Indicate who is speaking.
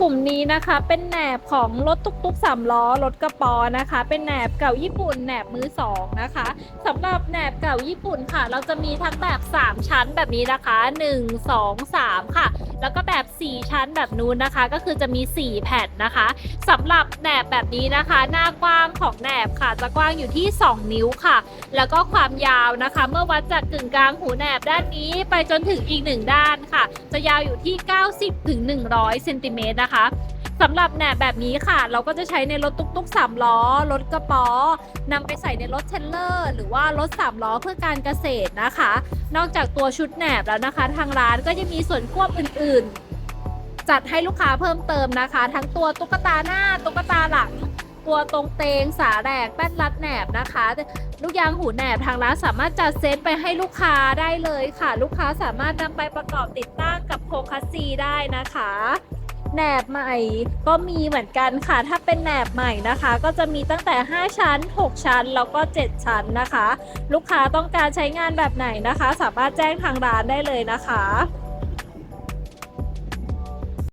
Speaker 1: ปุ่มนี้นะคะเป็นแหนบของรถตุ๊กๆสามล้อรถกระป๋อนะคะ เป็นแหนบเก่าญี่ปุ่นแหนบมือสองนะคะสำหรับแหนบเก่าญี่ปุ่นค่ะ เราจะมีทั้งแบบ 3 ชั้นแบบนี้นะคะ 1 2 3 ค่ะ แล้วก็แบบ 4 ชั้นแบบนู้นนะคะ ก็คือจะมี 4 แผ่นนะคะสำหรับแหนบแบบนี้นะคะ หน้ากว้างของแหนบค่ะ จะกว้างอยู่ที่ 2 นิ้วค่ะ แล้วก็ความยาวนะคะ เมื่อวัดจากกึ่งกลางหูแหนบด้านนี้ไปจนถึงอีกหนึ่งด้านค่ะ จะยาวอยู่ที่ 90ถึง100เซนติเมตรนะคะ สำหรับแหนบแบบนี้ค่ะ เราก็จะใช้ในรถตุ๊กๆ3ล้อ รถกระป๋อนำไปใส่ในรถเทรลเลอร์ หรือว่ารถ3ล้อเพื่อการเกษตรนะคะ นอกจากตัวชุดแหนบแล้วนะคะ ทางร้านก็ยังมีส่วนควบอื่นๆ จัดให้ลูกค้าเพิ่มเติมนะคะ ทั้งตัวตุ๊กตาหน้าตุ๊กตาหลังตัวตรงเตงสาแหลกแป้นรัดแหนบนะคะ ลูกยางหูแหนบทางร้านสามารถจัดเซตไปให้ลูกค้าได้เลยค่ะ ลูกค้าสามารถนำไปประกอบติดตั้งกับโคคัสซีได้นะคะ แหนบใหม่ก็มีเหมือนกันค่ะ ถ้าเป็นแหนบใหม่นะคะ ก็จะมีตั้งแต่ 5 ชั้น 6 ชั้น แล้วก็ 7 ชั้นนะคะ ลูกค้าต้องการใช้งานแบบไหนนะคะ สามารถแจ้งทางร้านได้เลยนะคะ